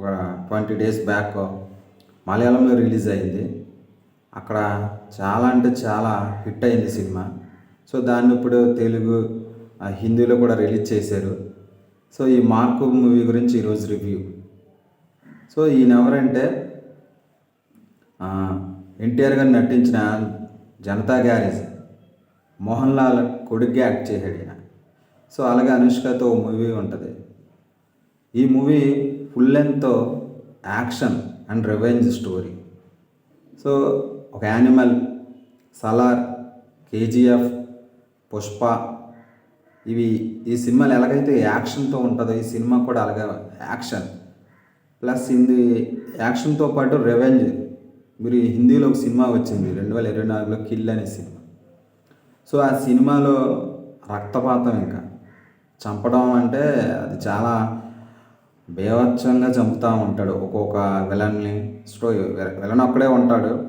ఒక twenty days back మలయాళంలో release అయింది. అక్కడ చాలా అంటే చాలా హిట్ అయింది సినిమా. సో దాన్ని ఇప్పుడు తెలుగు హిందీలో కూడా రిలీజ్ చేశారు. సో ఈ మార్కు మూవీ గురించి ఈరోజు రివ్యూ. సో ఈయన ఎవరంటే ఎన్టీఆర్ గారు నటించిన జనతా గ్యారేజ్. మోహన్ లాల్ కొడుగ్గా యాక్ట్ చేశాడు ఈయన. సో అలాగే అనుష్కతో ఓ మూవీ ఉంటుంది. ఈ movie full లెంగ్త్తో action and revenge story. So ఒక యానిమల్ సలార్ కేజీఎఫ్ పుష్ప ఇవి ఈ సినిమాలు ఎలాగైతే యాక్షన్తో ఉంటుందో ఈ సినిమా కూడా అలాగే యాక్షన్. ప్లస్ ఇది యాక్షన్తో పాటు రెవెంజ్. మీరు హిందీలో ఒక సినిమా వచ్చింది రెండు వేల ఇరవై నాలుగులో కిల్ అనే సినిమా. సో ఆ సినిమాలో రక్తపాతం ఇంకా. చంపడం అంటే అది చాలా బేవచ్చంగా చంపుతూ ఉంటాడు. ఒక్కొక్క విలన్ని స్టోరీ విలన్ ఒక్కడే ఉంటాడు.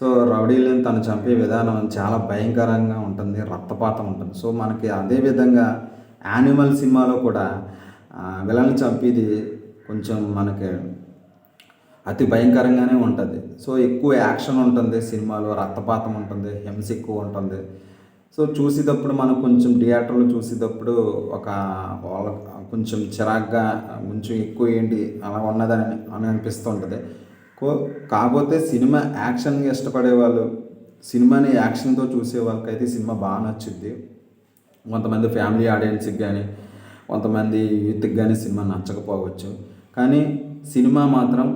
సో రౌడీలను తను చంపే విధానం చాలా భయంకరంగా ఉంటుంది. రక్తపాతం ఉంటుంది. సో మనకి అదే విధంగా యానిమల్ సినిమాలో కూడా విలన్ చంపేది కొంచెం మనకి అతి భయంకరంగానే ఉంటుంది. సో ఎక్కువ యాక్షన్ ఉంటుంది సినిమాలో. రక్తపాతం ఉంటుంది. హింస ఎక్కువ ఉంటుంది. సో చూసేటప్పుడు మనం కొంచెం థియేటర్లో చూసేటప్పుడు ఒక వాళ్ళ కొంచెం చిరాగ్గా కొంచెం ఎక్కువ ఏంటి అలా ఉన్నదని అని అనిపిస్తుంటుంది. కో కాకపోతే సినిమా యాక్షన్గా ఇష్టపడే వాళ్ళు సినిమాని యాక్షన్తో చూసే వాళ్ళకైతే సినిమా బాగా నచ్చుద్ది. కొంతమంది ఫ్యామిలీ ఆడియన్స్కి కానీ కొంతమంది యూత్కి కానీ సినిమా నచ్చకపోవచ్చు. కానీ సినిమా మాత్రం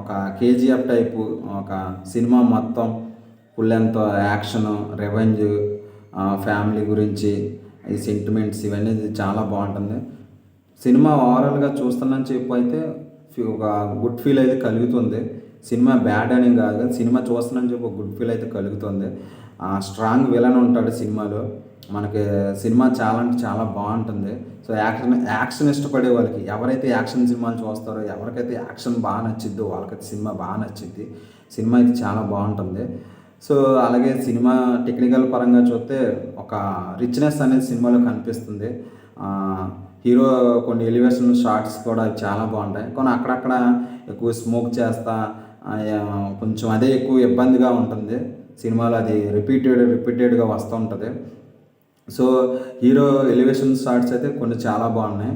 ఒక కేజీఎఫ్ టైపు ఒక సినిమా మొత్తం ఫుల్ ఎంతో యాక్షన్ రెవెంజ్ ఫ్యామిలీ గురించి ఈ సెంటిమెంట్స్ ఇవన్నీ చాలా బాగుంటుంది. సినిమా ఓవరాల్గా చూస్తున్నాను చెప్పు అయితే ఒక గుడ్ ఫీల్ అయితే కలుగుతుంది. సినిమా బ్యాడ్ అని కాదు కానీ సినిమా చూస్తున్నాను చెప్పి ఒక గుడ్ ఫీల్ అయితే కలుగుతుంది. స్ట్రాంగ్ విలన్ ఉంటాడు సినిమాలో. మనకి సినిమా చాలా అంటే చాలా బాగుంటుంది. సో యాక్షన్ యాక్షన్ ఇష్టపడే వాళ్ళకి ఎవరైతే యాక్షన్ సినిమాలు చూస్తారో ఎవరికైతే యాక్షన్ బాగా నచ్చిద్దో వాళ్ళకైతే సినిమా బాగా నచ్చిద్ది. సినిమా అయితే చాలా బాగుంటుంది. సో అలాగే సినిమా టెక్నికల్ పరంగా చూస్తే ఒక రిచ్నెస్ అనేది సినిమాలో కనిపిస్తుంది. హీరో కొన్ని ఎలివేషన్ షార్ట్స్ కూడా చాలా బాగుంటాయి. కొన్ని అక్కడక్కడ ఎక్కువ స్మోక్ చేస్తా కొంచెం అదే ఎక్కువ ఇబ్బందిగా ఉంటుంది. సినిమాలో అది రిపీటెడ్ రిపీటెడ్గా వస్తూ ఉంటుంది. సో హీరో ఎలివేషన్ షార్ట్స్ అయితే కొన్ని చాలా బాగున్నాయి.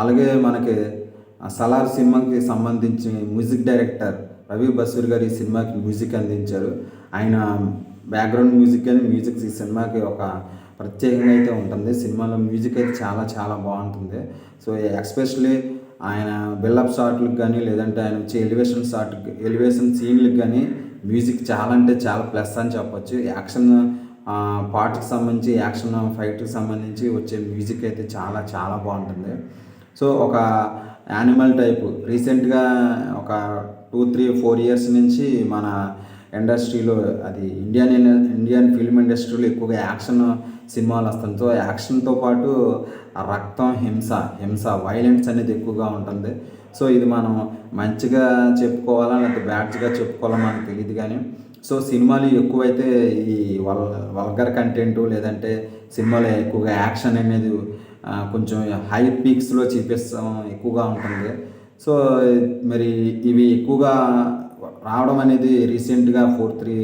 అలాగే మనకి సలార్ సినిమాకి సంబంధించి మ్యూజిక్ డైరెక్టర్ రవి బసూర్ గారు ఈ సినిమాకి మ్యూజిక్ అందించారు. ఆయన బ్యాక్గ్రౌండ్ మ్యూజిక్ అని మ్యూజిక్ ఈ సినిమాకి ఒక ప్రత్యేకంగా అయితే ఉంటుంది. సినిమాలో మ్యూజిక్ అయితే చాలా చాలా బాగుంటుంది. సో ఎస్పెషలీ ఆయన బిల్డప్ షాట్లకు కానీ లేదంటే ఆయన వచ్చే ఎలివేషన్ షాట్ ఎలివేషన్ సీన్లకు కానీ మ్యూజిక్ చాలా అంటే చాలా ప్లస్ అని చెప్పొచ్చు. యాక్షన్ పార్ట్కి సంబంధించి యాక్షన్ ఫైట్కి సంబంధించి వచ్చే మ్యూజిక్ అయితే చాలా చాలా బాగుంటుంది. సో ఒక యానిమల్ టైపు. రీసెంట్గా ఒక టూ త్రీ ఫోర్ ఇయర్స్ నుంచి మన ఇండస్ట్రీలో అది ఇండియన్ ఇండియన్ ఫిల్మ్ ఇండస్ట్రీలో ఎక్కువగా యాక్షన్ సినిమాలు వస్తాయి. సో యాక్షన్తో పాటు రక్తం హింస హింస వైలెన్స్ అనేది ఎక్కువగా ఉంటుంది. సో ఇది మనం మంచిగా చెప్పుకోవాలా లేకపోతే బ్యాడ్స్గా చెప్పుకోవాలా మనకు తెలియదు కానీ సో సినిమాలు ఎక్కువైతే ఈ వల్ వల్గర్ కంటెంట్ లేదంటే సినిమాలో ఎక్కువగా యాక్షన్ అనేది కొంచెం హై పీక్స్లో చూపిస్తాం ఎక్కువగా ఉంటుంది. సో మరి ఇవి ఎక్కువగా రావడం అనేది రీసెంట్గా ఫోర్ త్రీ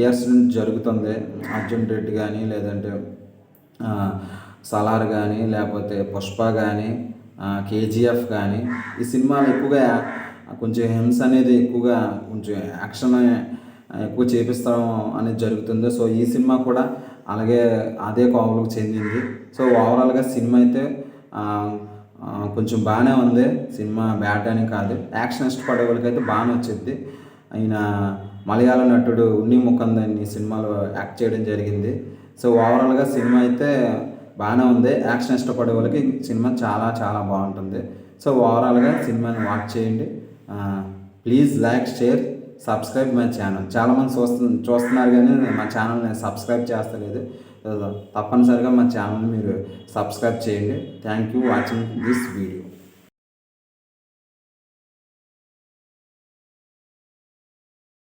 ఇయర్స్ నుంచి జరుగుతుంది. అర్జున్ రెడ్డి కానీ లేదంటే సలార్ కానీ లేకపోతే పుష్ప కానీ కేజీఎఫ్ కానీ ఈ సినిమాలు ఎక్కువగా కొంచెం హింస అనేది ఎక్కువగా కొంచెం యాక్షన్ ఎక్కువ చేపిస్తాం అనేది జరుగుతుంది. సో ఈ సినిమా కూడా అలాగే అదే కోవలకు చెందింది. సో ఓవరాల్గా సినిమా అయితే కొంచెం బాగానే ఉంది. సినిమా బ్యాడ్ అని కాదు. యాక్షన్ ఇష్టపడే వాళ్ళకైతే బాగానే వచ్చింది. ఆయన మలయాళ నటుడు ఉన్ని ముఖందని ఈ సినిమాలో యాక్ట్ చేయడం జరిగింది. సో ఓవరాల్గా సినిమా అయితే బాగానే ఉంది. యాక్షన్ ఇష్టపడే వాళ్ళకి సినిమా చాలా చాలా బాగుంటుంది. సో ఓవరాల్గా సినిమాని వాచ్ చేయండి. Please like share subscribe my channel. చాలామంది చూస్తు చూస్తున్నారు కానీ మా ఛానల్ని సబ్స్క్రైబ్ చేస్తలేదు. తప్పనిసరిగా మా ఛానల్ని మీరు సబ్స్క్రైబ్ చేయండి. Thank you watching this video.